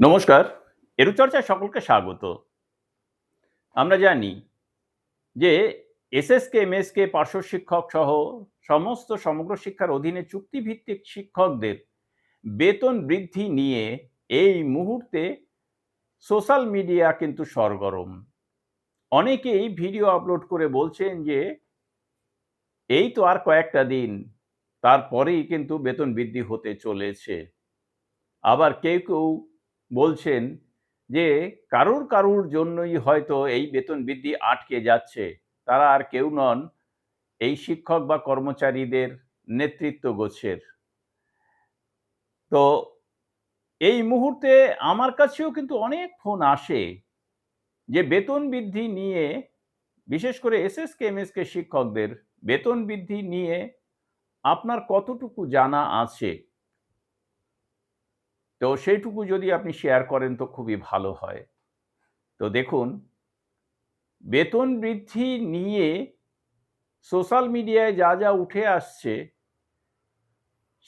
নমস্কার, এরুচর্চায় সকলকে স্বাগত। আমরা জানি যে এসএসকে, এমএসকে, পার্শ্ব শিক্ষক সহ সমস্ত সমগ্র শিক্ষার অধীনে চুক্তিভিত্তিক শিক্ষকদের বেতন বৃদ্ধি নিয়ে এই মুহূর্তে সোশ্যাল মিডিয়া কিন্তু সরগরম। অনেকেই ভিডিও আপলোড করে বলছেন যে, এই তো আর কয়েকটা দিন, তারপরেই কিন্তু বেতন বৃদ্ধি হতে চলেছে। আবার কেউ কেউ বলছেন যে, কারুর কারুর জন্যই হয়তো এই বেতন বৃদ্ধি আটকে যাচ্ছে। তারা আর কেউ নন, এই শিক্ষক বা কর্মচারীদের নেতৃত্ব গোছের। তো এই মুহূর্তে আমার কাছেও কিন্তু অনেক ফোন আসে যে, বেতন বৃদ্ধি নিয়ে, বিশেষ করে এসএসকে, এমএসকে শিক্ষকদের বেতন বৃদ্ধি নিয়ে আপনার কতটুকু জানা আছে? তো সেইটুকু যদি আপনি শেয়ার করেন তো খুবই ভালো হয়। তো দেখুন, বেতন বৃদ্ধি নিয়ে সোশ্যাল মিডিয়ায় যা যা উঠে আসছে,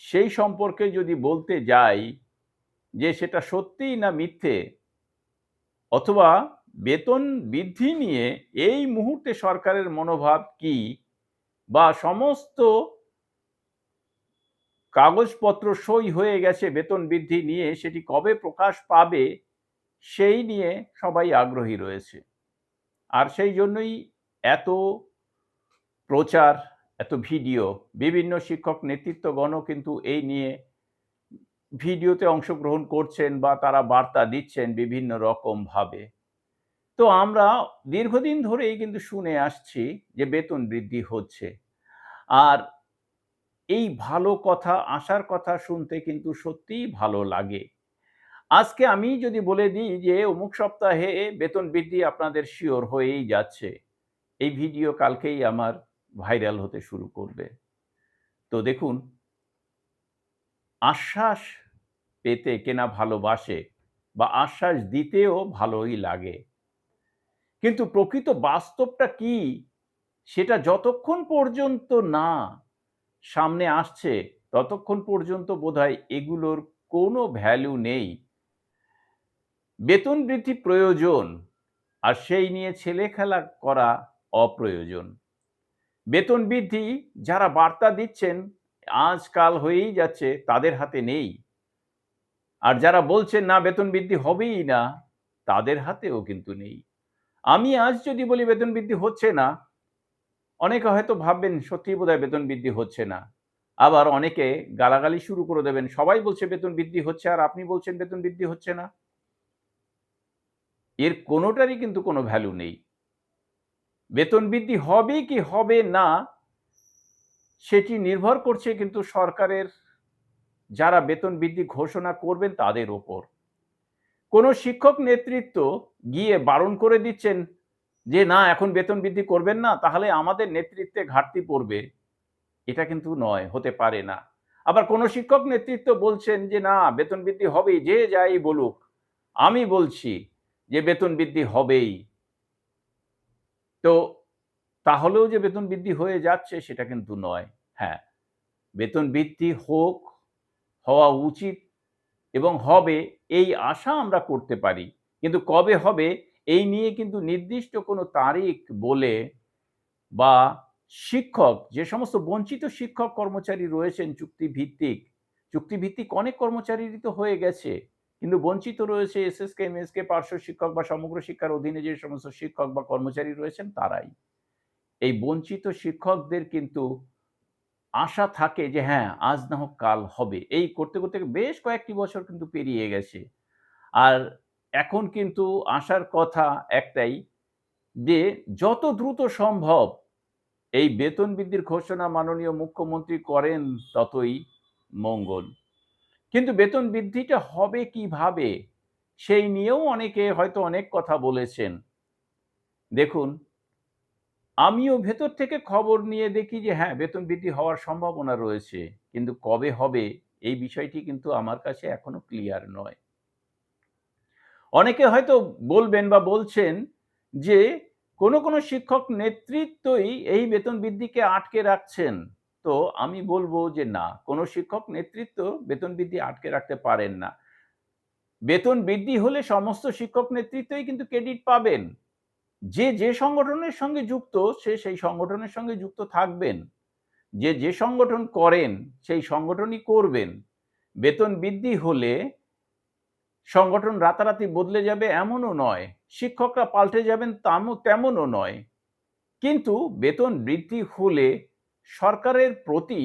সেই সম্পর্কে যদি বলতে যাই যে সেটা সত্যিই না মিথ্যে, অথবা বেতন বৃদ্ধি নিয়ে এই মুহূর্তে সরকারের মনোভাব কি, বা সমস্ত কাগজপত্র সই হয়ে গেছে, বেতন বৃদ্ধি নিয়ে সেটি কবে প্রকাশ পাবে সেই নিয়ে সবাই আগ্রহী রয়েছে। আর সেই জন্যই এত প্রচার, এত ভিডিও, বিভিন্ন শিক্ষক নেতৃত্বগণও কিন্তু এই নিয়ে ভিডিওতে অংশগ্রহণ করছেন বা তারা বার্তা দিচ্ছেন বিভিন্ন রকম ভাবে। তো আমরা দীর্ঘদিন ধরেই কিন্তু শুনে আসছি যে বেতন বৃদ্ধি হচ্ছে। আর এই ভালো কথা আসার কথা শুনতে কিন্তু সত্যিই ভালো লাগে। আজকে আমি যদি বলে দিই যে, অমুক সপ্তাহে বেতন বৃদ্ধি আপনাদের শিওর হয়েই যাচ্ছে। এই ভিডিও কালকেই আমার ভাইরাল হতে শুরু করবে। তো দেখুন, আশ্বাস পেতে কেনা ভালোবাসে বা আশ্বাস দিতেও ভালোই লাগে। কিন্তু প্রকৃত বাস্তবটা কি? সেটা যতক্ষণ পর্যন্ত না সামনে আসছে, ততক্ষণ পর্যন্ত বোধহয় এগুলোর কোনো ভ্যালু নেই। বেতন বৃদ্ধি প্রয়োজন, আর সেই নিয়ে ছেলে খেলা করা অপ্রয়োজন। বেতন বৃদ্ধি যারা বার্তা দিচ্ছেন, আজকাল হয়েই যাচ্ছে, তাদের হাতে নেই। আর যারা বলছেন, না, বেতন বৃদ্ধি হবেই না, তাদের হাতেও কিন্তু নেই। আমি আজ যদি বলি, বেতন বৃদ্ধি হচ্ছে না অনেকে হয়তো ভাববেন সত্যি বোধহয় বেতন বৃদ্ধি হচ্ছে না। আবার অনেকে গালাগালি শুরু করে দেবেন, সবাই বলছে বেতন বৃদ্ধি হচ্ছে আর আপনি বলছেন বেতন বৃদ্ধি হচ্ছে না। এর কোনোটারই কিন্তু কোনো ভ্যালু নেই। বেতন বৃদ্ধি হবে কি হবে না, সেটি নির্ভর করছে কিন্তু সরকারের যারা বেতন বৃদ্ধি ঘোষণা করবেন তাদের ওপর। কোনো শিক্ষক নেতৃত্ব গিয়ে বারণ করে দিচ্ছেন যে না, এখন বেতন বৃদ্ধি করবেন না, তাহলে আমাদের নেতৃত্বে ঘাটতি পড়বে। এটা কিন্তু নয়, হতে পারে না। আবার কোনো শিক্ষক নেতৃত্ব বলছেন যে, না, বেতন বৃদ্ধি হবেই, যে যাই বলুক। আমি বলছি যে, বেতন বৃদ্ধি হবেই। তো তাহলেও যে বেতন বৃদ্ধি হয়ে যাচ্ছে, সেটা কিন্তু নয়। হ্যাঁ বেতন বৃদ্ধি হোক, হওয়া উচিত এবং হবে, এই আশা আমরা করতে পারি। কিন্তু কবে হবে এই নিয়ে কিন্তু নির্দিষ্ট কোনো তারিখ বলে বা শিক্ষক, যে সমস্ত বঞ্চিত শিক্ষক কর্মচারী রয়েছেন চুক্তিভিত্তিক চুক্তিভিত্তিক অনেক কর্মচারীরই তো হয়ে গেছে, কিন্তু বঞ্চিত রয়েছে S S K SSK, MSK, পার্শ্ব শিক্ষক বা সমগ্র শিক্ষার অধীনে যে সমস্ত শিক্ষক বা কর্মচারী রয়েছেন তারাই। এই বঞ্চিত শিক্ষকদের কিন্তু আশা থাকে যে হ্যাঁ আজ না হোক কাল হবে। এই করতে করতে বেশ কয়েকটি বছর কিন্তু পেরিয়ে গেছে। আর এখন কিন্তু আসার কথা একটাই যে যত দ্রুত সম্ভব এই বেতন বৃদ্ধির ঘোষণা মাননীয় মুখ্যমন্ত্রী করেন ততই মঙ্গল। কিন্তু বেতন বৃদ্ধিটা হবে কীভাবে সেই নিয়েও অনেকে হয়তো অনেক কথা বলেছেন। দেখুন, আমিও ভেতর থেকে খবর নিয়ে দেখি যে হ্যাঁ বেতন বৃদ্ধি হওয়ার সম্ভাবনা রয়েছে, কিন্তু কবে হবে এই বিষয়টি কিন্তু আমার কাছে এখনও ক্লিয়ার নয়। অনেকে হয়তো বলবেন বা বলছেন যে কোনো কোনো শিক্ষক নেতৃত্বই এই বেতন বৃদ্ধিকে আটকে রাখছেন। তো আমি বলব যে না, কোনো শিক্ষক নেতৃত্ব বেতন বৃদ্ধি আটকে রাখতে পারেন না। বেতন বৃদ্ধি হলে সমস্ত শিক্ষক নেতৃত্বই কিন্তু ক্রেডিট পাবেন। যে যে সংগঠনের সঙ্গে যুক্ত, সে সেই সংগঠনের সঙ্গে যুক্ত থাকবেন। যে যে সংগঠন করেন, সেই সংগঠনই করবেন। বেতন বৃদ্ধি হলে সংগঠন রাতারাতি বদলে যাবে এমনও নয়, শিক্ষকরা পাল্টে যাবেন তেমন তেমনও নয়। কিন্তু বেতন বৃদ্ধি হলে সরকারের প্রতি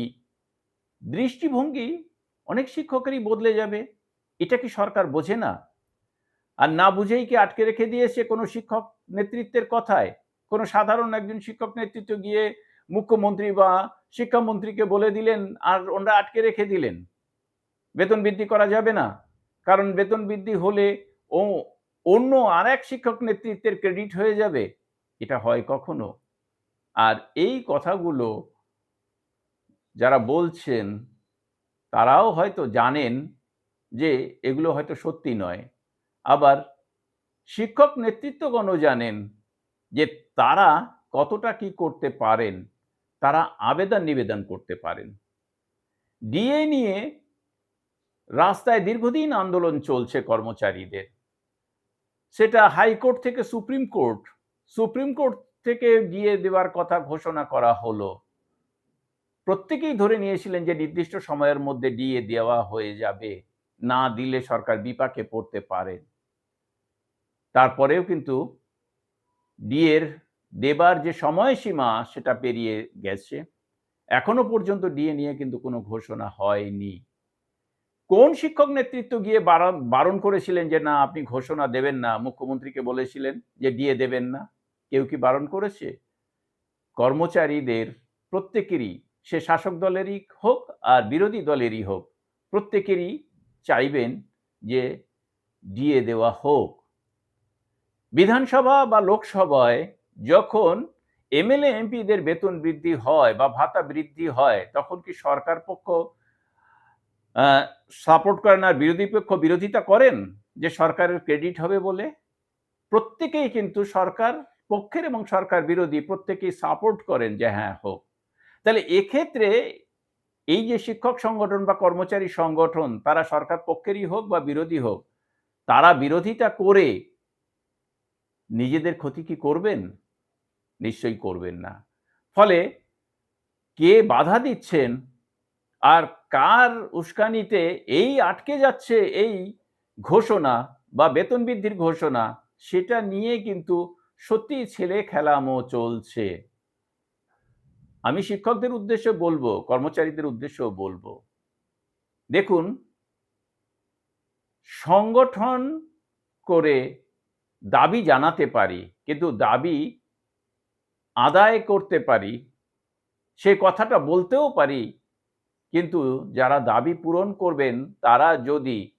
দৃষ্টিভঙ্গি অনেক শিক্ষকেরই বদলে যাবে, এটা কি সরকার বোঝে না? আর না বুঝেই কি আটকে রেখে দিয়েছে কোনো শিক্ষক নেতৃত্বের কথায়? কোনো সাধারণ একজন শিক্ষক নেতৃত্ব গিয়ে মুখ্যমন্ত্রী বা শিক্ষামন্ত্রীকে বলে দিলেন আর ওনারা আটকে রেখে দিলেন? বেতন বৃদ্ধি করা যাবে না। কারণ বেতন বৃদ্ধি হলে ও অন্য আর এক শিক্ষক নেতৃত্বের ক্রেডিট হয়ে যাবে। এটা হয় কখনো? আর এই কথাগুলো যারা বলছেন, তারাও হয়তো জানেন যে এগুলো হয়তো সত্যি নয়। আবার শিক্ষক নেতৃত্বগণও জানেন যে তারা কতটা কি করতে পারেন, তারা আবেদন নিবেদন করতে পারেন। ডিএ নিয়ে রাস্তায় দীর্ঘদিন আন্দোলন চলছে কর্মচারীদের। সেটা হাইকোর্ট থেকে সুপ্রিম কোর্ট সুপ্রিম কোর্ট থেকে দিয়ে দেওয়ার কথা ঘোষণা করা হলো। প্রত্যেকেই ধরে নিয়েছিলেন যে নির্দিষ্ট সময়ের মধ্যে ডিএ দেওয়া হয়ে যাবে, না দিলে সরকার বিপাকে পড়তে পারে। তারপরেও কিন্তু ডিএর দেবার যে সময়সীমা, সেটা পেরিয়ে গেছে। এখনও পর্যন্ত ডিএ নিয়ে কিন্তু কোনো ঘোষণা হয়নি। কোন শিক্ষক নেতৃত্ব গিয়ে বারণ করেছিলেন যে না, আপনি ঘোষণা দেবেন না, মুখ্যমন্ত্রীকে বলেছিলেন যে ডিএ দেবেন না, কেউ কি বারণ করেছে? কর্মচারীদের প্রত্যেকেরই, সে শাসক দলেরই হোক আর বিরোধী দলেরই হোক, প্রত্যেকেরই চাইবেন যে ডিএ দেওয়া হোক। বিধানসভা বা লোকসভায় যখন এমএলএ, এমপিদের বেতন বৃদ্ধি হয় বা ভাতা বৃদ্ধি হয়, তখন কি সরকার পক্ষ সাপোর্ট করেন আর বিরোধী পক্ষ বিরোধিতা করেন যে সরকারের ক্রেডিট হবে বলে, প্রত্যেকেই কিন্তু সরকার পক্ষের এবং সরকার বিরোধী প্রত্যেকেই সাপোর্ট করেন যে হ্যাঁ হোক। তাহলে এক্ষেত্রে এই যে শিক্ষক সংগঠন বা কর্মচারী সংগঠন, তারা সরকার পক্ষেরই হোক বা বিরোধী হোক, তারা বিরোধিতা করে নিজেদের ক্ষতি কি করবেন? নিশ্চয়ই করবেন না। ফলে কে বাধা দিচ্ছেন? আর কার উস্কানিতে এই আটকে যাচ্ছে এই ঘোষণা বা বেতন বৃদ্ধির ঘোষণা, সেটা নিয়ে কিন্তু সত্যি ছেলে খেলামো চলছে। আমি শিক্ষকদের উদ্দেশ্যে বলব, কর্মচারীদের উদ্দেশ্যেও বলব। দেখুন, সংগঠন করে দাবি জানাতে পারি, কিন্তু দাবি আদায় করতে পারি, সে কথাটা বলতেও পারি কিন্তু যারা দাবি পূরণ করবেন, তারা যদি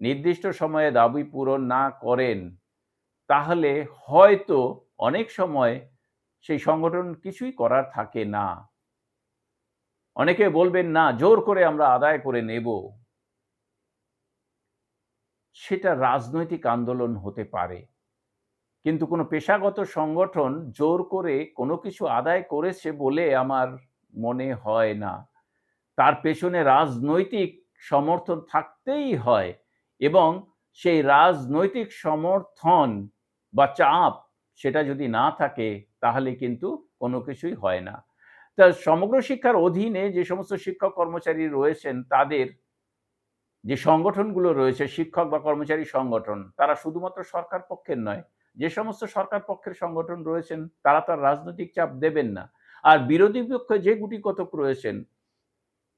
নির্দিষ্ট সময়ে দাবি পূরণ না করেন, তাহলে হয়তো অনেক সময় সেই সংগঠন কিছুই করার থাকে না। অনেকে বলবেন, না, জোর করে আমরা আদায় করে নেব। সেটা রাজনৈতিক আন্দোলন হতে পারে। কিন্তু কোনো পেশাগত সংগঠন জোর করে কোনো কিছু আদায় করেছে বলে আমার মনে হয় না। তার পেছনে রাজনৈতিক সমর্থন থাকতেই হয় এবং সেই রাজনৈতিক সমর্থন বা চাপ সেটা যদি না থাকে, তাহলে কিন্তু কোনো কিছুই হয় না। তা সমগ্র শিক্ষার অধীনে যে সমস্ত শিক্ষক কর্মচারী রয়েছেন, তাদের যে সংগঠনগুলো রয়েছে, শিক্ষক বা কর্মচারী সংগঠন, তারা শুধুমাত্র সরকার পক্ষের নয়, যে সমস্ত সরকার পক্ষের সংগঠন রয়েছেন, তারা তার রাজনৈতিক চাপ দেবেন না। আর বিরোধী পক্ষে যে গুটি কতক রয়েছেন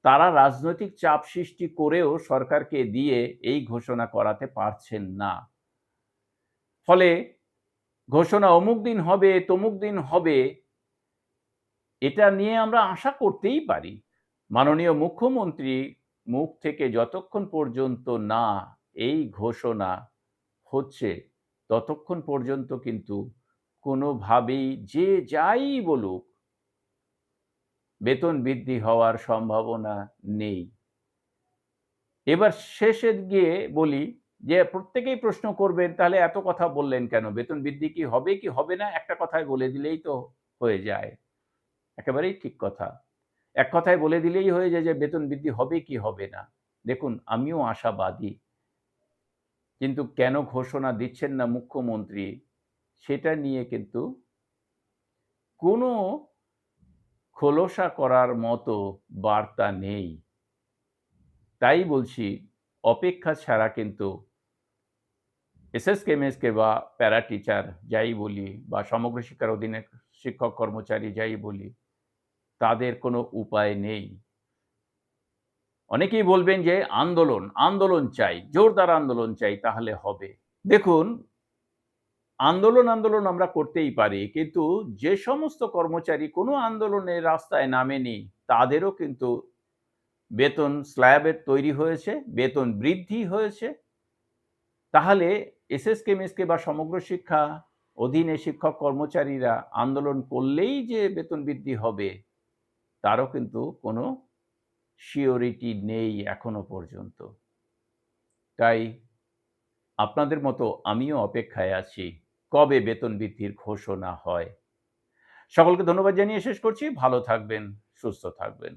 তারা রাজনৈতিক চাপ সৃষ্টি করেও সরকারকে দিয়ে এই ঘোষণা করাতে পারছেন না। ফলে ঘোষণা অমুক দিন হবে, তমুক দিন হবে, এটা নিয়ে আমরা আশা করতেই পারি। মাননীয় মুখ্যমন্ত্রী মুখ থেকে যতক্ষণ পর্যন্ত না এই ঘোষণা হচ্ছে, ততক্ষণ পর্যন্ত কিন্তু কোনোভাবেই যে যাই বলুক বেতন বৃদ্ধি হওয়ার সম্ভাবনা নেই। এবার শেষে গিয়ে বলি যে, প্রত্যেকেই প্রশ্ন করবেন, তাহলে এত কথা বললেন কেন? বেতন বৃদ্ধি কি হবে কি হবে না? একটা কথায় বলে দিলেই তো হয়ে যায়। একেবারেই ঠিক কথা। এক কথায় বলে দিলেই হয়ে যায় যে, বেতন বৃদ্ধি হবে কি হবে না? দেখুন, আমিও আশাবাদী। কিন্তু কেন ঘোষণা দিচ্ছেন না মুখ্যমন্ত্রী, সেটা নিয়ে কিন্তু কোনো খোলসা করার মতো বার্তা নেই। তাই বলছি, অপেক্ষা ছাড়া কিন্তু এসএসকে এমএসকে বা প্যারা টিচার যাই বলি বা সমগ্র শিক্ষার অধীনে শিক্ষক, কর্মচারী যাই বলি, তাদের কোনো উপায় নেই। অনেকেই বলবেন যে, আন্দোলন আন্দোলন চাই, জোরদার আন্দোলন চাই, তাহলে হবে। দেখুন আন্দোলন আন্দোলন আমরা করতেই পারি, কিন্তু যে সমস্ত কর্মচারী কোনো আন্দোলনের রাস্তায় নামেনি, তাদেরও কিন্তু বেতন স্ল্যাবের তৈরি হয়েছে, বেতন বৃদ্ধি হয়েছে। তাহলে এসএসকে মেসকে বা সমগ্র শিক্ষা অধীনে শিক্ষক কর্মচারীরা আন্দোলন করলেই যে বেতন বৃদ্ধি হবে, তারও কিন্তু কোনো শিওরিটি নেই এখনও পর্যন্ত। তাই আপনাদের মতো আমিও অপেক্ষায় আছি। কবে বেতন বৃদ্ধির ঘোষণা হয়? সকলকে ধন্যবাদ জানিয়ে শেষ করছি। ভালো থাকবেন সুস্থ থাকবেন।